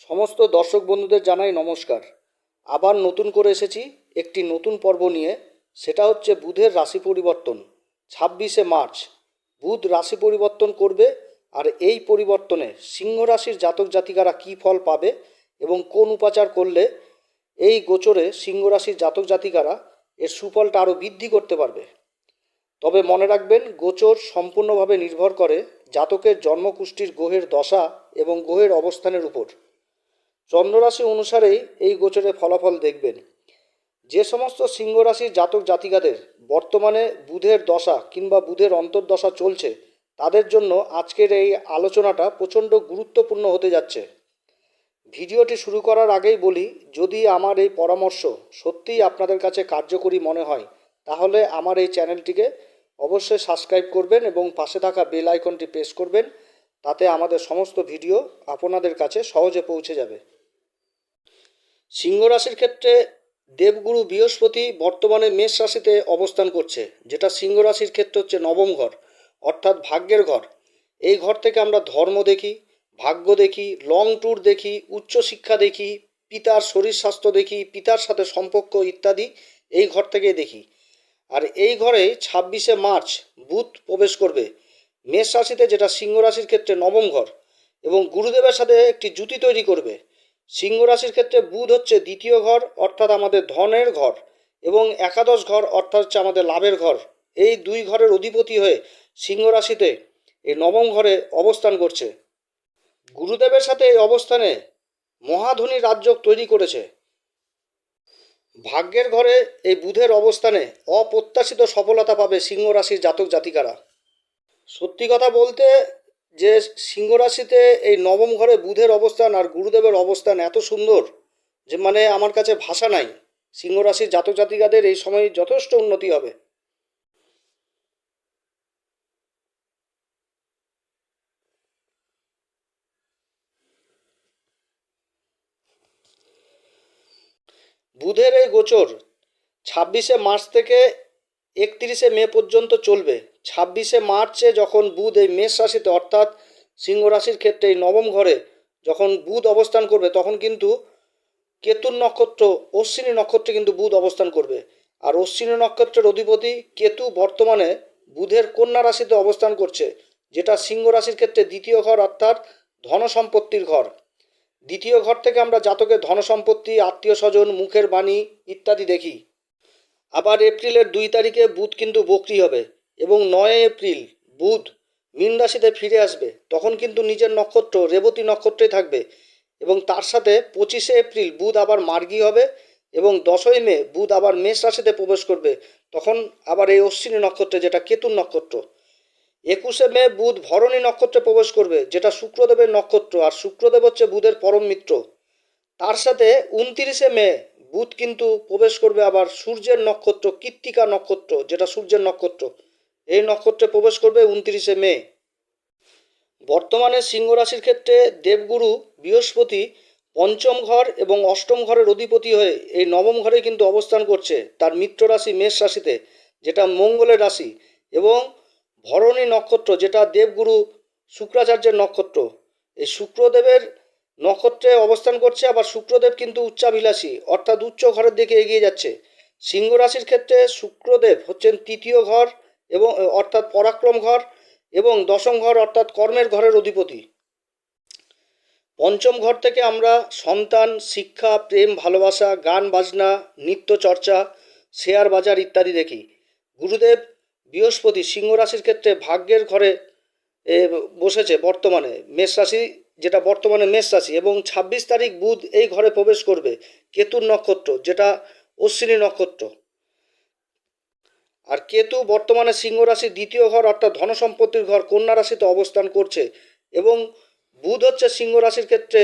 সমস্ত দর্শক বন্ধুদের জানাই নমস্কার। আবার নতুন করে এসেছি একটি নতুন পর্ব নিয়ে, সেটা হচ্ছে বুধের রাশি পরিবর্তন, ছাব্বিশে মার্চ। বুধ রাশি পরিবর্তন করবে, আর এই পরিবর্তনে সিংহ রাশির জাতক জাতিকারা কী ফল পাবে এবং কোন উপাচার করলে এই গোচরে সিংহ রাশির জাতক জাতিকারা এর সুফলটা আরও বৃদ্ধি করতে পারবে। তবে মনে রাখবেন, গোচর সম্পূর্ণভাবে নির্ভর করে জাতকের জন্মকুষ্ঠির গ্রহের দশা এবং গ্রহের অবস্থানের উপর। চন্দ্ররাশি অনুসারেই এই গোচরে ফলাফল দেখবেন। যে সমস্ত সিংহ রাশির জাতক জাতিকাদের বর্তমানে বুধের দশা কিংবা বুধের অন্তর্দশা চলছে, তাদের জন্য আজকের এই আলোচনাটা প্রচণ্ড গুরুত্বপূর্ণ হতে যাচ্ছে। ভিডিওটি শুরু করার আগেই বলি, যদি আমার এই পরামর্শ সত্যিই আপনাদের কাছে কার্যকরী মনে হয়, তাহলে আমার এই চ্যানেলটিকে অবশ্যই সাবস্ক্রাইব করবেন এবং পাশে থাকা বেল আইকনটি প্রেস করবেন, তাতে আমাদের সমস্ত ভিডিও আপনাদের কাছে সহজে পৌঁছে যাবে। সিংহ রাশির ক্ষেত্রে দেবগুরু বৃহস্পতি বর্তমানে মেষ রাশিতে অবস্থান করছে, যেটা সিংহ রাশির ক্ষেত্রে হচ্ছে নবম ঘর, অর্থাৎ ভাগ্যের ঘর। এই ঘর থেকে আমরা ধর্ম দেখি, ভাগ্য দেখি লং ট্যুর দেখি উচ্চশিক্ষা দেখি, পিতার শরীর স্বাস্থ্য দেখি, পিতার সাথে সম্পর্ক ইত্যাদি এই ঘর থেকে দেখি। আর এই ঘরে ছাব্বিশে মার্চ বুধ প্রবেশ করবে, মেষ রাশিতে যেটা সিংহ রাশির ক্ষেত্রে নবম ঘর, এবং গুরুদেবের সাথে একটি জুতি তৈরি করবে। সিংহ রাশির ক্ষেত্রে বুধ হচ্ছে দ্বিতীয় ঘর, অর্থাৎ আমাদের ধনের ঘর, এবং একাদশ ঘর, অর্থাৎ হচ্ছে আমাদের লাভের ঘর। এই দুই ঘরের অধিপতি হয়ে সিংহ রাশিতে এই নবম ঘরে অবস্থান করছে। গুরুদেবের সাথে এই অবস্থানে মহাধনী রাজ্য তৈরি করেছে। ভাগ্যের ঘরে এই বুধের অবস্থানে অপ্রত্যাশিত সফলতা পাবে সিংহ রাশির জাতক জাতিকারা। সত্যি কথা বলতে যে সিংহ রাশিতে এই নবম ঘরে বুধের অবস্থান আর গুরুদেবের অবস্থান এত সুন্দর যে মানে আমার কাছে ভাষা নাই। সিংহ রাশির জাতক জাতিকাদের এই সময় যথেষ্ট উন্নতি হবে। বুধের এই গোচর ছাব্বিশে মার্চ থেকে একত্রিশে মে পর্যন্ত চলবে। ছাব্বিশে মার্চে যখন বুধ এই মেষ রাশিতে, অর্থাৎ সিংহ রাশির ক্ষেত্রে এই নবম ঘরে যখন বুধ অবস্থান করবে, তখন কিন্তু কেতুর নক্ষত্র, অশ্বিনী নক্ষত্রে কিন্তু বুধ অবস্থান করবে। আর অশ্বিনী নক্ষত্রের অধিপতি কেতু বর্তমানে বুধের কন্যা রাশিতে অবস্থান করছে, যেটা সিংহ রাশির ক্ষেত্রে দ্বিতীয় ঘর, অর্থাৎ ধন সম্পত্তির ঘর। দ্বিতীয় ঘর থেকে আমরা জাতকের ধন সম্পত্তি আত্মীয় স্বজন মুখের বাণী ইত্যাদি দেখি। আবার এপ্রিলের দুই তারিখে বুধ কিন্তু বকরি হবে। এবং নয় এপ্রিল, বুধ, মীন রাশিতে ফিরে আসবে। তখন কিন্তু নিজের নক্ষত্র, রেবতী নক্ষত্রে থাকবে এবং তার সাথে পঁচিশে এপ্রিল, বুধ আবার মার্গী হবে এবং দশই মে, বুধ আবার মেষ রাশিতে প্রবেশ করবে। তখন আবার এই অশ্বিনী নক্ষত্রে, যেটা কেতুর নক্ষত্র, একুশে মে, বুধ ভরণী নক্ষত্রে প্রবেশ করবে, যেটা শুক্রদেবের নক্ষত্র, আর শুক্রদেব হচ্ছে বুধের পরম মিত্র। তার সাথে উনতিরিশে মে, বুধ কিন্তু প্রবেশ করবে আবার সূর্যের নক্ষত্র, কৃত্তিকা নক্ষত্র, যেটা সূর্যের নক্ষত্র। এই নক্ষত্রে প্রবেশ করবে উনত্রিশে মে। বর্তমানে সিংহ রাশির ক্ষেত্রে দেবগুরু বৃহস্পতি পঞ্চম ঘর এবং অষ্টম ঘরের অধিপতি হয়ে এই নবম ঘরে কিন্তু অবস্থান করছে তার মিত্র রাশি মেষ রাশিতে, যেটা মঙ্গলের রাশি এবং ভরণী নক্ষত্র, যেটা দেবগুরু শুক্রাচার্যের নক্ষত্র। এই শুক্রদেবের নক্ষত্রে অবস্থান করছে, আবার শুক্রদেব কিন্তু উচ্চাভিলাষী, অর্থাৎ উচ্চ ঘরের দিকে এগিয়ে যাচ্ছে। সিংহ রাশির ক্ষেত্রে শুক্রদেব হচ্ছেন তৃতীয় ঘর এবং অর্থাৎ পরাক্রম ঘর এবং দশম ঘর অর্থাৎ কর্মের ঘরের অধিপতি। পঞ্চম ঘর থেকে আমরা সন্তান, শিক্ষা, প্রেম, ভালোবাসা, গান, বাজনা, নৃত্য চর্চা, শেয়ার বাজার ইত্যাদি দেখি। গুরুদেব বৃহস্পতি সিংহ রাশির ক্ষেত্রে ভাগ্যের ঘরে বসেছে বর্তমানে, মেষ রাশি, যেটা বর্তমানে মেষ রাশি এবং ছাব্বিশ তারিখ বুধ এই ঘরে প্রবেশ করবে, কেতুর নক্ষত্র, যেটা অশ্বিনী নক্ষত্র। আর কেতু বর্তমানে সিংহ রাশির দ্বিতীয় ঘর অর্থাৎ ধনসম্পত্তির ঘর কন্যা রাশিতে অবস্থান করছে এবং বুধ হচ্ছে সিংহ রাশির ক্ষেত্রে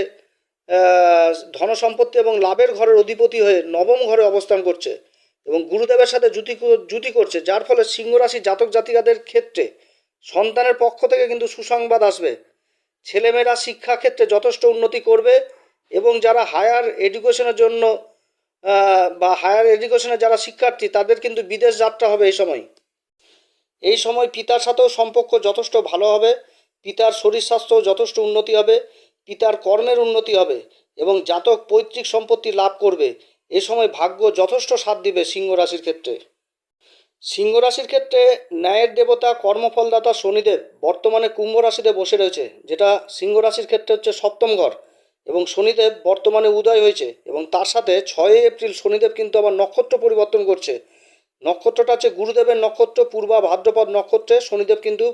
ধনসম্পত্তি এবং লাভের ঘরের অধিপতি হয়ে নবম ঘরে অবস্থান করছে এবং গুরুদেবের সাথে জুতি জুতি করছে, যার ফলে সিংহ রাশি জাতক জাতিকাদের ক্ষেত্রে সন্তানের পক্ষ থেকে কিন্তু সুসংবাদ আসবে। ছেলেমেয়েরা শিক্ষা ক্ষেত্রে যথেষ্ট উন্নতি করবে এবং যারা হায়ার এডুকেশনের জন্য বা হায়ার এডুকেশনে যারা শিক্ষার্থী, তাদের কিন্তু বিদেশ যাত্রা হবে এই সময়। এই সময় পিতার সাথেও সম্পর্ক যথেষ্ট ভালো হবে, পিতার শরীর স্বাস্থ্য যথেষ্ট উন্নতি হবে, পিতার কর্মের উন্নতি হবে এবং জাতক পৈতৃক সম্পত্তি লাভ করবে। এ সময় ভাগ্য যথেষ্ট সাথ দিবে সিংহ রাশির ক্ষেত্রে। সিংহ রাশির ক্ষেত্রে ন্যায়ের দেবতা, কর্মফলদাতা শনিদেব বর্তমানে কুম্ভ রাশিতে বসে রয়েছে, যেটা সিংহ রাশির ক্ষেত্রে হচ্ছে সপ্তম ঘর। এবং শনিদেব বর্তমানে উদয় হয়েছে এবং তার সাথে ছয়ই এপ্রিল শনিদেব কিন্তু আবার নক্ষত্র পরিবর্তন করছে। নক্ষত্রটা হচ্ছে গুরুদেবের নক্ষত্র, পূর্বা ভাদ্রপদ নক্ষত্রে শনিদেব কিন্তু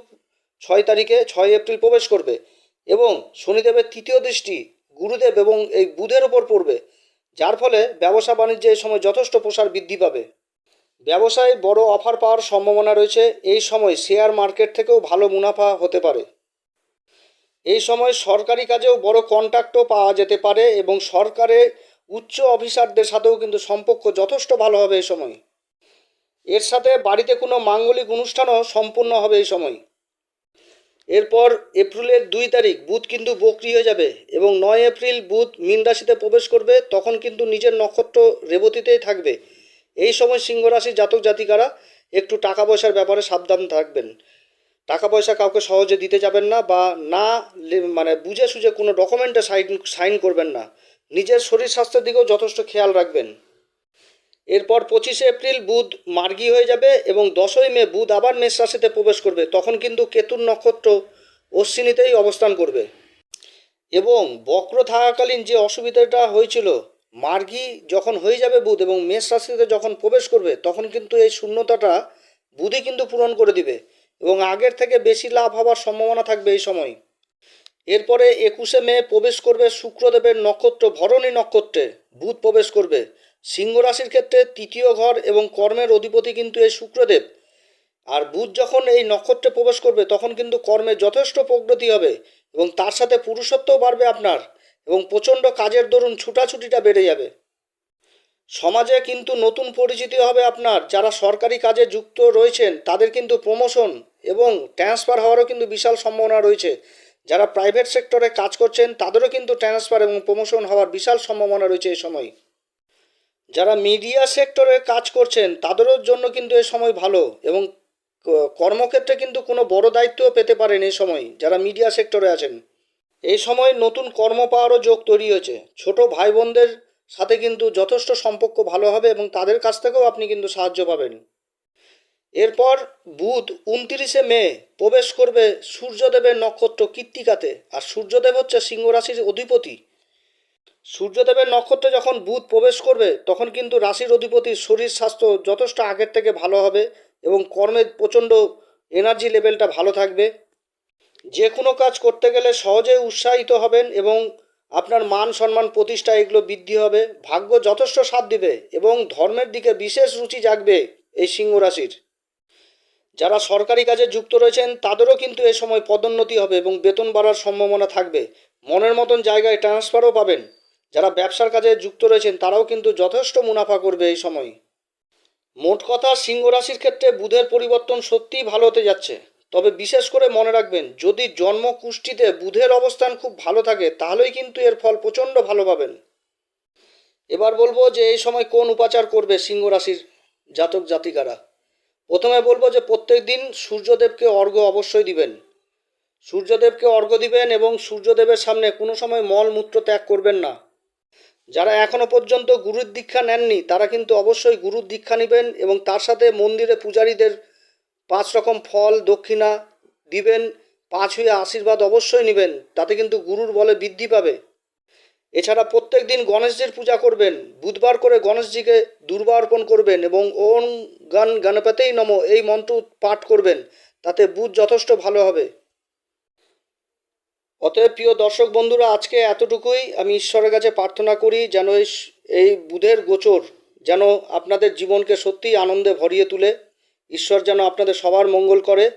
ছয় তারিখে, ছয় এপ্রিল প্রবেশ করবে এবং শনিদেবের তৃতীয় দৃষ্টি গুরুদেব এবং এই বুধের ওপর পড়বে, যার ফলে ব্যবসা বাণিজ্যে এই সময় যথেষ্ট প্রসার বৃদ্ধি পাবে। ব্যবসায় বড় অফার পাওয়ার সম্ভাবনা রয়েছে, এই সময় শেয়ার মার্কেট থেকেও ভালো মুনাফা হতে পারে। এই সময় সরকারি কাজেও বড় কন্ট্যাক্টও পাওয়া যেতে পারে এবং সরকারের উচ্চ অফিসারদের সাথেও কিন্তু সম্পর্ক যথেষ্ট ভালো হবে এই সময়। এর সাথে বাড়িতে কোনো মাঙ্গলিক অনুষ্ঠানও সম্পূর্ণ হবে এই সময়। এরপর এপ্রিলের দুই তারিখ বুধ কিন্তু বক্রি হয়ে যাবে এবং নয় এপ্রিল বুধ মীন রাশিতে প্রবেশ করবে, তখন কিন্তু নিজের নক্ষত্র রেবতীতেই থাকবে। এই সময় সিংহ রাশির জাতক জাতিকারা একটু টাকা পয়সার ব্যাপারে সাবধান থাকবেন। টাকা পয়সা কাউকে সহজে দিতে যাবেন না বা না মানে বুঝে সুঝে কোনো ডকুমেন্টে সাইন সাইন করবেন না। নিজের শরীর স্বাস্থ্যের দিকেও যথেষ্ট খেয়াল রাখবেন। এরপর পঁচিশে এপ্রিল বুধ মার্গী হয়ে যাবে এবং দশই মে বুধ আবার মেষ রাশিতে প্রবেশ করবে। তখন কিন্তু কেতুর নক্ষত্র অশ্বিনীতেই অবস্থান করবে। এবং বক্র থাকাকালীন যে অসুবিধাটা হয়েছিল, মার্গী যখন হয়ে যাবে বুধ এবং মেষ রাশিতে যখন প্রবেশ করবে, তখন কিন্তু এই শূন্যতাটা বুধই কিন্তু পূরণ করে দিবে। এবং আগের থেকে বেশি লাভ হওয়ার সম্ভাবনা থাকবে এই সময়। এরপরে একুশে মে প্রবেশ করবে শুক্রদেবের নক্ষত্র, ভরণী নক্ষত্রে। বুধ প্রবেশ করবে। সিংহ রাশির ক্ষেত্রে তৃতীয় ঘর এবং কর্মের অধিপতি কিন্তু এই শুক্রদেব। আর বুধ যখন এই নক্ষত্রে প্রবেশ করবে, তখন কিন্তু কর্মে যথেষ্ট প্রগতি হবে এবং তার সাথে পুরুষত্বও বাড়বে আপনার এবং প্রচণ্ড কাজের দরুন ছুটাছুটিটা বেড়ে যাবে। সমাজে কিন্তু নতুন পরিচিতি হবে আপনার। যারা সরকারি কাজে যুক্ত রয়েছেন, তাদের কিন্তু প্রমোশন এবং ট্রান্সফার হওয়ারও কিন্তু বিশাল সম্ভাবনা রয়েছে। যারা প্রাইভেট সেক্টরে কাজ করছেন, তাদেরও কিন্তু ট্রান্সফার এবং প্রমোশন হওয়ার বিশাল সম্ভাবনা রয়েছে এই সময়। যারা মিডিয়া সেক্টরে কাজ করছেন, তাদেরও জন্য কিন্তু এ সময় ভালো এবং কর্মক্ষেত্রে কিন্তু কোনো বড় দায়িত্বও পেতে পারেন এই সময়, যারা মিডিয়া সেক্টরে আছেন। এই সময় নতুন কর্ম পাওয়ারও যোগ তৈরি হয়েছে। ছোট ভাই বোনদের সাথে কিন্তু যথেষ্ট সম্পর্ক ভালো হবে এবং তাদের কাছ থেকেও আপনি কিন্তু সাহায্য পাবেন। এরপর বুধ উনত্রিশে মে প্রবেশ করবে সূর্যদেবের নক্ষত্র কৃত্তিকাতে, আর সূর্যদেব হচ্ছে সিংহ রাশির অধিপতি। সূর্যদেবের নক্ষত্রে যখন বুধ প্রবেশ করবে, তখন কিন্তু রাশির অধিপতির শরীর স্বাস্থ্য যথেষ্ট আগের থেকে ভালো হবে এবং কর্মের প্রচণ্ড এনার্জি লেভেলটা ভালো থাকবে। যে কোনো কাজ করতে গেলে সহজে উৎসাহিত হবেন এবং আপনার মান সম্মান প্রতিষ্ঠা এগুলো বৃদ্ধি হবে, ভাগ্য যথেষ্ট সাথ দিবে এবং ধর্মের দিকে বিশেষ রুচি জাগবে এই সিংহ রাশির। যারা সরকারি কাজে যুক্ত রয়েছেন, তাদেরও কিন্তু এ সময় পদোন্নতি হবে এবং বেতন বাড়ার সম্ভাবনা থাকবে। মনের মতন জায়গায় ট্রান্সফারও পাবেন। যারা ব্যবসার কাজে যুক্ত রয়েছেন, তারাও কিন্তু যথেষ্ট মুনাফা করবে এই সময়। মোট কথা, সিংহ রাশির ক্ষেত্রে বুধের পরিবর্তন সত্যিই ভালো হতে যাচ্ছে। তবে বিশেষ করে মনে রাখবেন, যদি জন্ম কুষ্টিতে বুধের অবস্থান খুব ভালো থাকে, তাহলেই কিন্তু এর ফল প্রচণ্ড ভালো পাবেন। এবার বলব যে এই সময় কোন উপাচার করবে সিংহ রাশির জাতক জাতিকারা? প্রথমে বলব যে প্রত্যেক দিন সূর্যদেবকে অর্ঘ্য অবশ্যই দিবেন। সূর্যদেবকে অর্ঘ্য দিবেন এবং সূর্যদেবের সামনে কোনো সময় মল মূত্র ত্যাগ করবেন না। যারা এখনও পর্যন্ত গুরুর দীক্ষা নেননি, তারা কিন্তু অবশ্যই গুরুর দীক্ষা নেবেন এবং তার সাথে মন্দিরে পূজারীদের পাঁচ রকম ফল, দক্ষিণা দিবেন, পাঁচ হয়ে আশীর্বাদ অবশ্যই নেবেন, তাতে কিন্তু গুরুর বলে বৃদ্ধি পাবে। এছাড়া প্রত্যেক দিন গণেশজির পূজা করবেন, বুধবার করে গণেশজিকে দুর্বা অর্পণ করবেন এবং ওম গান গণপতেই নম এই মন্ত্র পাঠ করবেন, তাতে বুধ যথেষ্ট ভালো হবে। অতএব প্রিয় দর্শক বন্ধুরা, আজকে এতটুকুই। আমি ঈশ্বরের কাছে প্রার্থনা করি যেন এই এই বুধের গোচর যেন আপনাদের জীবনকে সত্যিই আনন্দে ভরিয়ে তুলে। ঈশ্বর যেন আপনাদের সবার মঙ্গল করে।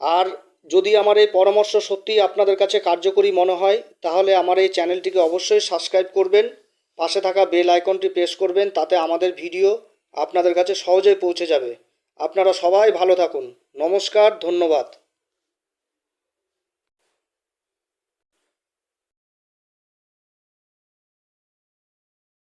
আর যদি আমার এই পরামর্শ সত্যিই আপনাদের কাছে কার্যকরী মনে হয়, তাহলে আমার এই চ্যানেলটিকে অবশ্যই সাবস্ক্রাইব করবেন, পাশে থাকা বেল আইকনটি প্রেস করবেন, তাতে আমাদের ভিডিও আপনাদের কাছে সহজেই পৌঁছে যাবে। আপনারা সবাই ভালো থাকুন। নমস্কার, ধন্যবাদ।